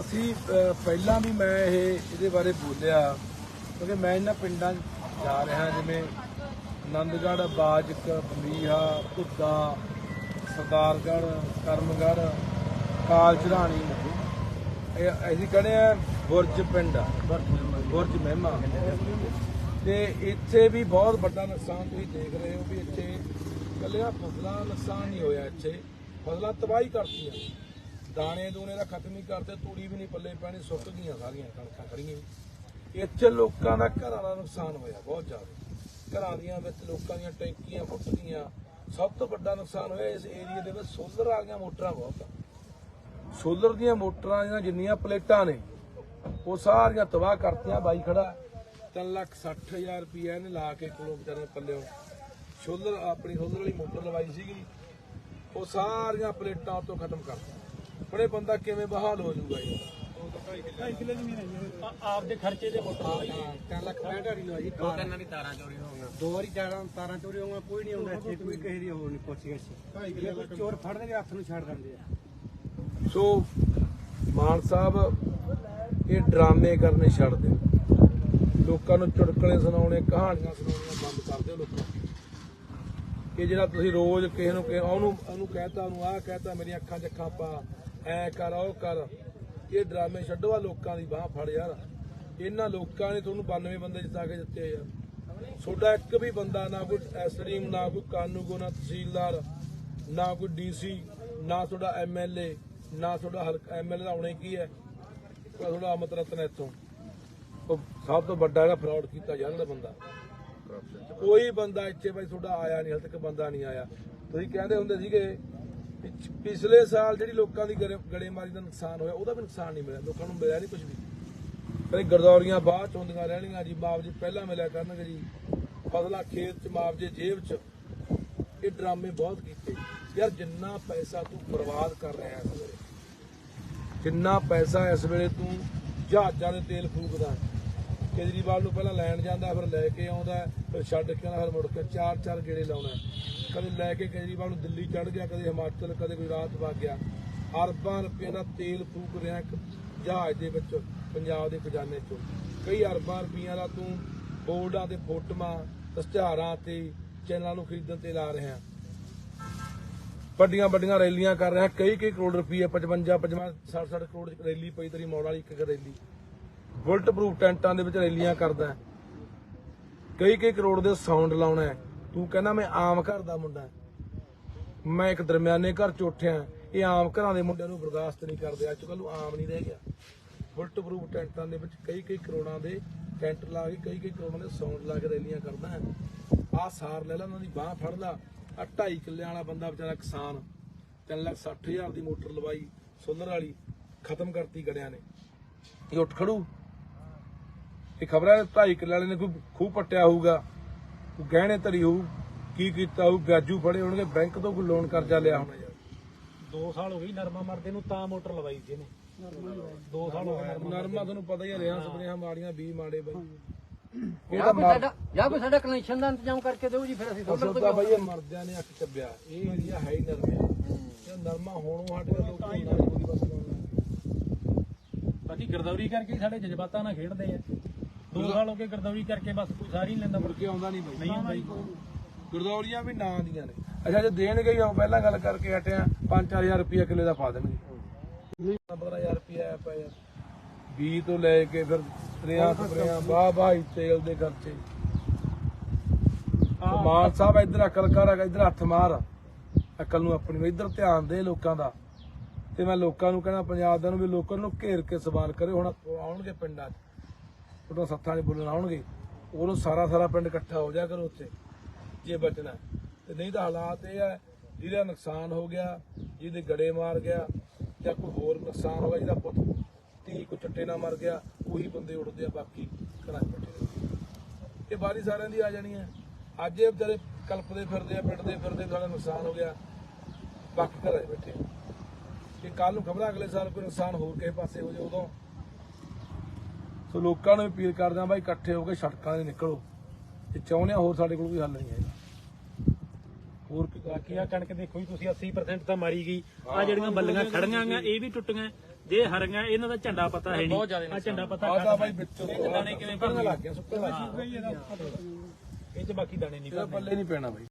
ਅਸੀਂ ਪਹਿਲਾਂ ਵੀ ਮੈਂ ਇਹ ਇਹਦੇ ਬਾਰੇ ਬੋਲਿਆ, ਕਿਉਂਕਿ ਮੈਂ ਇਹਨਾਂ ਪਿੰਡਾਂ ਜਾ ਰਿਹਾ, ਜਿਵੇਂ ਆਨੰਦਗੜ੍ਹ, ਬਾਜਕ ਬੰਬੀਹਾ ਘੁੱਦਾ ਸਰਦਾਰਗੜ੍ਹ, ਕਰਮਗੜ੍ਹ ਕਾਲਚਰਾਣੀ ਇਹ ਅਸੀਂ ਕਹਿੰਦੇ ਆ ਬੁਰਜ ਪਿੰਡ ਬੁਰਜ ਮਹਿਮਾ। ਤੇ ਇੱਥੇ ਵੀ ਬਹੁਤ ਵੱਡਾ ਨੁਕਸਾਨ ਤੁਸੀਂ ਦੇਖ ਰਹੇ ਹੋ ਵੀ ਇੱਥੇ ਕੱਲਿਆ ਫਸਲਾਂ ਦਾ ਨੁਕਸਾਨ ਨਹੀਂ ਹੋਇਆ ਇੱਥੇ। ਫਸਲਾਂ ਤਬਾਹੀ ਕਰਤੀਆਂ। ਦਾਣੇ ਦੂਣੇ ਦਾ ਖਤਮ ਹੀ ਕਰਤੇ ਤੂੜੀ ਵੀ ਨਹੀਂ ਪੱਲੇ ਪੈਣੀ, ਸੁੱਕ ਗਈਆਂ ਸਾਰੀਆਂ ਕਣਕਾਂ ਖੜੀਆਂ ਇੱਥੇ ਲੋਕਾਂ ਦਾ ਘਰਾਂ ਦਾ ਨੁਕਸਾਨ ਹੋਇਆ ਬਹੁਤ ਜ਼ਿਆਦਾ। ਘਰਾਂ ਦੀਆਂ ਵਿੱਚ ਲੋਕਾਂ ਦੀਆਂ ਟੈਂਕੀਆਂ ਫੁੱਟ ਗਈਆਂ। ਸਭ ਤੋਂ ਵੱਡਾ ਨੁਕਸਾਨ ਹੋਇਆ ਇਸ ਏਰੀਆ ਦੇ ਵਿੱਚ ਸੋਲਰ ਆ ਗਈਆਂ ਮੋਟਰਾਂ ਬਹੁਤ। ਸੋਲਰ ਦੀਆਂ ਮੋਟਰਾਂ ਦੀਆਂ ਜਿੰਨੀਆਂ ਪਲੇਟਾਂ ਨੇ, ਉਹ ਸਾਰੀਆਂ ਤਬਾਹ ਕਰਤੀਆਂ, ਬਾਈ ਖੜਾ। 3 ਲੱਖ 60 ਹਜ਼ਾਰ ਰੁਪਏ ਇਹਨੇ ਲਾ ਕੇ ਕੋਲੋਂ ਵਿਚਾਰੇ ਪੱਲਿਓ। ਸੋਲਰ, ਆਪਣੀ ਸੋਲਰ ਵਾਲੀ ਮੋਟਰ ਲਵਾਈ ਸੀਗੀ। ਉਹ ਸਾਰੀਆਂ ਪਲੇਟਾਂ ਤੋਂ ਖਤਮ ਕਰਤੀਆਂ। ਹੁਣ ਇਹ ਬੰਦਾ ਕਿਵੇਂ ਬਹਾਲ ਹੋ ਜਾਊਗਾ ਇਹ ਆਪਦੇ ਖਰਚੇ ਦੇ ਮੁੱਢ ਤਿੰਨ ਲੱਖ ਪੈਂਹਠ ਹਜ਼ਾਰ ਦੀ ਲਵਾਈ ਦੋ ਤਿੰਨ ਦੀ ਤਾਰਾਂ ਚੋਰੀ ਹੋ ਗਈਆਂ ਦੋ ਵਾਰੀ ਤਾਰਾਂ ਤਾਰਾਂ ਚੋਰੀ ਹੋਈਆਂ ਕੋਈ ਨਹੀਂ ਆਉਂਦਾ ਇੱਥੇ ਕੋਈ ਕਿਸੇ ਦੀ ਹੋਰ ਨਹੀਂ ਪੁੱਛ ਜੇ ਚੋਰ ਫੜਨਗੇ ਹੱਥ ਨੂੰ ਛੱਡ ਦਿੰਦੇ ਆ। ਸੋ ਮਾਨ ਸਾਹਿਬ ਇਹ ਡਰਾਮੇ ਕਰਨੇ ਛੱਡ ਦਿਓ। ਲੋਕਾਂ ਨੂੰ ਚੁਟਕਲੇ ਸੁਣਾਉਣੇ ਕਹਾਣੀਆਂ ਸੁਣਾਉਣੀਆਂ ਬੰਦ ਕਰ ਦਿਓ ਲੋਕਾਂ ਜਿਹੜਾ ਤੁਸੀਂ ਰੋਜ਼ ਕਿਸੇ ਨੂੰ ਕਿ ਉਹਨੂੰ ਉਹਨੂੰ ਕਹਿਤਾ ਉਹਨੂੰ ਆਹ ਕਹਿਤਾ ਮੇਰੀਆਂ ਅੱਖਾਂ 'ਚ ਅੱਖਾਂ ਪਾ। ਐ ਕਰ ਉਹ ਕਰ। ਇਹ ਡਰਾਮੇ ਛੱਡੋ ਆ ਲੋਕਾਂ ਦੀ ਬਾਹ ਫੜ ਯਾਰ। ਇਹਨਾਂ ਲੋਕਾਂ ਨੇ ਤੁਹਾਨੂੰ 92 ਬੰਦੇ ਜਿੱਤਾ ਕੇ ਦਿੱਤੇ ਆ। ਤੁਹਾਡਾ ਇੱਕ ਵੀ ਬੰਦਾ ਨਾ ਕੋਈ ਐਸਡੀਐਮ ਨਾ ਕੋਈ ਕਾਨੂੰਗੋ ਨਾ ਤਹਿਸੀਲਦਾਰ ਨਾ ਕੋਈ ਡੀਸੀ ਨਾ ਤੁਹਾਡਾ ਐਮਐਲਏ ਨਾ ਤੁਹਾਡਾ ਹਲਕਾ ਐਮਐਲਏ ਦਾ ਹੁਣੇ ਕੀ ਹੈ? ਤੁਹਾਡਾ ਅਮਤ ਰਤਨ ਇੱਥੋਂ। ਉਹ ਸਭ ਤੋਂ ਵੱਡਾ ਜਿਹੜਾ ਫਰਾਡ ਕੀਤਾ ਜਾਂਦਾ ਬੰਦਾ। ਕੋਈ ਬੰਦਾ ਇੱਥੇ ਬਾਈ ਤੁਹਾਡਾ ਆਇਆ ਨਹੀਂ ਹਲ ਤੱਕ ਬੰਦਾ ਨਹੀਂ ਆਇਆ। ਤੁਸੀਂ ਕਹਿੰਦੇ ਹੁੰਦੇ ਸੀਗੇ ਪਿਛਲੇ ਸਾਲ ਜਿਹੜੀ ਲੋਕਾਂ ਦੀ ਗੜੇ- ਗੜੇਮਾਰੀ ਦਾ ਨੁਕਸਾਨ ਹੋਇਆ, ਉਹਦਾ ਵੀ ਨੁਕਸਾਨ ਨਹੀਂ ਮਿਲਿਆ। ਲੋਕਾਂ ਨੂੰ ਮਿਲਿਆ ਨਹੀਂ ਕੁਝ ਵੀ। ਕਦੇ ਗਰਦੌਰੀਆਂ ਬਾਅਦ ਚ ਹੁੰਦੀਆਂ ਰਹਿਣੀਆਂ ਜੀ। ਮੁਆਵਜ਼ੇ ਪਹਿਲਾਂ ਮਿਲਿਆ ਕਰਨਗੇ ਜੀ। ਫਸਲਾਂ ਖੇਤ ਚ ਮੁਆਵਜ਼ੇ ਜੇਬ ਚ। ਇਹ ਡਰਾਮੇ ਬਹੁਤ ਕੀਤੇ। ਯਾਰ ਜਿੰਨਾ ਪੈਸਾ ਤੂੰ ਬਰਬਾਦ ਕਰ ਰਿਹਾ ਇਸ ਵੇਲੇ, ਜਿੰਨਾ ਪੈਸਾ ਇਸ ਵੇਲੇ ਤੂੰ ਜਹਾਜ਼ਾਂ ਦੇ ਤੇਲ ਫੂਕਦਾ ਕੇਜਰੀਵਾਲ ਨੂੰ ਪਹਿਲਾਂ ਲੈਣ ਜਾਂਦਾ, ਫਿਰ ਲੈ ਕੇ ਆਉਂਦਾ ਫਿਰ ਛੱਡ ਕੇ ਆਉਂਦਾ, ਫਿਰ ਮੁੜ ਕੇ ਚਾਰ ਚਾਰ ਗੇੜੇ ਲਾਉਣਾ ਕਦੇ ਲੈ ਕੇ ਕੇਜਰੀਵਾਲ ਨੂੰ ਦਿੱਲੀ ਚੜ ਗਿਆ, ਕਦੇ ਹਿਮਾਚਲ, ਕਦੇ ਗੁਜਰਾਤ ਵਗ ਗਿਆ। ਅਰਬਾਂ ਰੁਪਏ ਦਾ ਤੇਲ ਫੂਕ ਰਿਹਾ ਇੱਕ ਜਹਾਜ਼ ਦੇ ਵਿੱਚ, ਪੰਜਾਬ ਦੇ ਖਜ਼ਾਨੇ ਚੋਂ। ਕਈ ਅਰਬਾਂ ਰੁਪਈਆਂ ਦਾ ਤੂੰ ਬੋਰਡਾਂ ਤੇ ਫੋਟੋਆਂ ਇਸ਼ਤਿਹਾਰਾਂ ਤੇ ਚੈਨਲਾਂ ਨੂੰ ਖਰੀਦਣ ਤੇ ਲਾ ਰਿਹਾ। ਵੱਡੀਆਂ ਵੱਡੀਆਂ ਰੈਲੀਆਂ ਕਰ ਰਿਹਾ। ਕਈ ਕਈ ਕਰੋੜ ਰੁਪਏ 55 55 60 60 ਕਰੋੜ ਦੀ ਰੈਲੀ ਪਈ ਤੇਰੀ ਮੌੜ ਵਾਲੀ ਇੱਕ ਰੈਲੀ। ਬੁਲਟ ਪ੍ਰੂਫ ਟੈਂਟਾਂ ਦੇ ਵਿੱਚ ਰੈਲੀਆਂ ਕਰਦਾ। ਕਈ ਕਈ ਕਰੋੜ ਦੇ ਸਾਊਂਡ ਲਾਉਣਾ ਹੈ। ਤੂੰ ਕਹਿੰਦਾ ਮੈਂ ਆਮ ਘਰ ਦਾ ਮੁੰਡਾ ਮੈਂ ਇੱਕ ਦਰਮਿਆਨੇ ਘਰ ਚ ਉੱਠਿਆ ਇਹ ਆਮ ਘਰਾਂ ਦੇ ਮੁੰਡਿਆਂ ਨੂੰ ਬਰਦਾਸ਼ਤ ਨਹੀਂ ਕਰਦੇ। ਅੱਜ ਕੱਲ੍ਹ ਨੂੰ ਆਮ ਨਹੀਂ ਰਹਿ ਗਿਆ। ਬੁਲਟ ਪ੍ਰੂਫ ਟੈਂਟਾਂ ਦੇ ਵਿੱਚ ਕਈ ਕਈ ਕਰੋੜਾਂ ਦੇ ਟੈਂਟ ਲਾ ਕੇ, ਕਈ ਕਈ ਕਰੋੜਾਂ ਦੇ ਸਾਊਂਡ ਲਾ ਕੇ ਰੈਲੀਆਂ ਕਰਦਾ ਹੈ। ਆਹ ਸਾਰ ਲੈ ਲੈ, ਉਹਨਾਂ ਦੀ ਬਾਹ ਫੜ ਲਾ। ਆ ਢਾਈ ਕਿੱਲਿਆਂ ਵਾਲਾ ਬੰਦਾ ਵਿਚਾਰਾ ਕਿਸਾਨ। 3 ਲੱਖ 60 ਹਜ਼ਾਰ ਦੀ ਮੋਟਰ ਲਵਾਈ, ਸੋਲਰ ਵਾਲੀ, ਖਤਮ ਕਰਤੀ ਗੜਿਆਂ ਨੇ। ਇਹ ਉੱਠ ਖੜੂ। ਇਹ ਖਬਰਾਂ ਢਾਈ ਕਿੱਲੇ ਵਾਲੇ ਨੇ ਕੋਈ ਖੂਹ ਪੱਟਿਆ ਹੋਊਗਾ। ਕੋਈ ਗਹਿਣੇ ਧਰੀ ਹੋਊ ਕੀ ਕੀਤਾ ਹੋਊ ਵਿਆਜੂ ਫੜੇ ਹੋਣਗੇ ਬੈਂਕ ਤੋਂ ਕੋਈ ਲੋਨ ਕਰਜ਼ਾ ਲਿਆ ਹੋਣਾ ਯਾਰ। 2 ਸਾਲ ਹੋ ਗਏ ਨਰਮਾ ਮਰਦੇ ਨੂੰ ਤਾਂ ਮੋਟਰ ਲਵਾਈ ਸੀ ਇਹਨੇ। 2 ਸਾਲ ਹੋ ਗਏ ਨਰਮਾ ਤੁਹਾਨੂੰ ਪਤਾ ਹੀ ਹੈ ਰਿਆਂ ਸਪਰੇਆਂ ਮਾੜੀਆਂ 20 ਮਾੜੇ ਬਾਈ। ਇਹ ਜਾਂ ਤਾਂ ਕੋਈ ਸਾਡਾ ਜਾਂ ਕੋਈ ਸਾਡਾ ਕਨੈਕਸ਼ਨ ਦਾ ਇੰਤਜ਼ਾਮ ਕਰਕੇ ਦਿਓ ਜੀ ਫਿਰ ਅਸੀਂ ਸੋਲਰ ਤਾਂ ਬਾਈ ਇਹ ਮਰਦਿਆਂ ਨੇ ਅੱਖ ਚੱਬਿਆ। ਇਹ ਏਰੀਆ ਹੈ ਹੀ ਨਰਮਾ ਇਹ ਨਰਮਾ ਹੋਣੋਂ ਹਟ ਕੇ ਲੋਕਾਂ ਨੂੰ ਨਾਲੀ ਪੂਰੀ ਬਸ ਲਾਉਣਾ ਬਾਕੀ ਗਰਦੌਰੀ ਕਰਕੇ ਸਾਡੇ ਜਜ਼ਬਾਤਾਂ ਨਾਲ ਖੇਡਦੇ ਆ। 2 ਸਾਲ ਹੋ ਗਏ ਗਰਦੌਰੀ ਕਰਕੇ ਬਸ ਕੋਈ ਸਾਰੀ ਨਹੀਂ ਲੈਂਦਾ। ਮੁੜ ਕੇ ਆਉਂਦਾ ਨਹੀਂ ਬਾਈ। ਨਹੀਂ ਆਉਂਦਾ ਜੀ। ਗੁਰਦੌਲੀਆਂ ਵੀ ਨਾਂ ਦੀਆਂ ਨੇ। ਅੱਛਾ ਜੇ ਦੇਣਗੇ ਹੀ ਉਹ ਪਹਿਲਾਂ ਗੱਲ ਕਰਕੇ ਹਟਿਆ 5-4000 ਰੁਪਏ ਕਿੱਲੇ ਦਾ ਪਾ ਦੇਣਗੇ। 15000 ਰੁਪਏ ਆਇਆ ਪਿਆ ਯਾਰ। ਬੀ ਤੋਂ ਲੈ ਕੇ ਫਿਰ ਸਪਰੇਆਂ ਸਪਰੇਆਂ ਵਾਹ ਵਾਹ ਤੇਲ ਦੇ ਖਰਚੇ। ਮਾਨ ਸਾਹਿਬ ਇੱਧਰ ਅਕਲ ਕਰ ਇੱਧਰ ਹੱਥ ਮਾਰ। ਅਕਲ ਨੂੰ ਆਪਣੀ ਨੂੰ ਇੱਧਰ ਧਿਆਨ ਦੇ ਲੋਕਾਂ ਦਾ। ਤੇ ਮੈਂ ਲੋਕਾਂ ਨੂੰ ਕਹਿਣਾ ਪੰਜਾਬ ਦੇ ਨੂੰ ਵੀ ਲੋਕਾਂ ਨੂੰ ਘੇਰ ਕੇ ਸਵਾਲ ਕਰਿਓ ਹੁਣ ਆਉਣਗੇ ਪਿੰਡਾਂ 'ਚ। ਉਹਨਾਂ ਸੱਥਾਂ 'ਚ ਬੋਲਣ ਆਉਣਗੇ ਉਹਨੂੰ ਸਾਰਾ ਸਾਰਾ ਪਿੰਡ ਇਕੱਠਾ ਹੋ ਜਾ ਕਰੋ ਉੱਥੇ, ਜੇ ਬਚਣਾ ਹੈ। ਤੇ ਨਹੀਂ ਤਾਂ ਹਾਲਾਤ ਇਹ ਹੈ, ਜਿਹਦਾ ਨੁਕਸਾਨ ਹੋ ਗਿਆ, ਜਿਹਦੇ ਗੜੇ ਮਾਰ ਗਿਆ, ਜਾਂ ਕੋਈ ਹੋਰ ਨੁਕਸਾਨ ਹੋ ਗਿਆ ਜਿਹਦਾ ਪੁੱਤ ਧੀ ਕੋ ਚੱਟੇ ਨਾਲ ਮਰ ਗਿਆ, ਉਹੀ ਬੰਦੇ ਉੱਡਦੇ ਆ, ਬਾਕੀ ਘਰਾਂ 'ਚ ਬੈਠੇ ਇਹ ਬਾਰੀ ਸਾਰਿਆਂ ਦੀ ਆ ਜਾਣੀ ਹੈ ਅੱਜ ਇਹ ਵਿਚਾਰੇ ਕਲਪਦੇ ਫਿਰਦੇ ਆ ਪਿੰਡਦੇ ਫਿਰਦੇ, ਸਾਡਾ ਨੁਕਸਾਨ ਹੋ ਗਿਆ, ਬਾਕੀ ਘਰਾਂ 'ਚ ਬੈਠੇ ਆ। ਕਿ ਕੱਲ ਨੂੰ ਖਬਰਾਂ, ਅਗਲੇ ਸਾਲ ਕੋਈ ਨੁਕਸਾਨ ਹੋਰ ਕਿਸੇ ਪਾਸੇ ਹੋ ਜਾਏ, ਉਦੋਂ ਸੋ ਲੋਕਾਂ ਨੂੰ ਅਪੀਲ ਕਰਦੇ ਆ ਬਾਈ ਇਕੱਠੇ ਹੋ ਕੇ ਸੜਕਾਂ 'ਤੇ ਨਿਕਲੋ। ਜੇ ਚਾਹੁੰਦੇ ਆ ਹੋਰ ਸਾਡੇ ਕੋਲ ਕੋਈ ਹੱਲ ਨਹੀਂ ਹੈਗਾ। ਹੋਰ ਕੀ ਬਾਕੀ ਆ ਕਣਕ ਦੇਖੋ ਜੀ ਤੁਸੀਂ 80% ਤਾਂ ਮਾਰੀ ਗਈ। ਆ ਜਿਹੜੀਆਂ ਬੱਲੀਆਂ ਖੜੀਆਂ ਆਂ ਇਹ ਵੀ ਟੁੱਟੀਆਂ। ਜੇ ਹਰੀਆਂ ਇਹਨਾਂ ਦਾ ਝੰਡਾ ਪਤਾ ਹੈ ਨਹੀਂ। ਆ ਝੰਡਾ ਪਤਾ ਆਦਾ ਕੱਢ ਬਾਈ ਵਿੱਚੋਂ ਇਹ ਦਾਣੇ ਕਿਵੇਂ ਭਰਨੇ? ਲੱਗ ਗਿਆ ਸੁੱਕਣ ਲੱਗ ਗਿਆ। ਇਹ ਚ ਬਾਕੀ ਦਾਣੇ ਨਹੀਂ ਇਹਦਾ ਪੱਲੇ ਨਹੀਂ ਪੈਣਾ ਬਾਈ।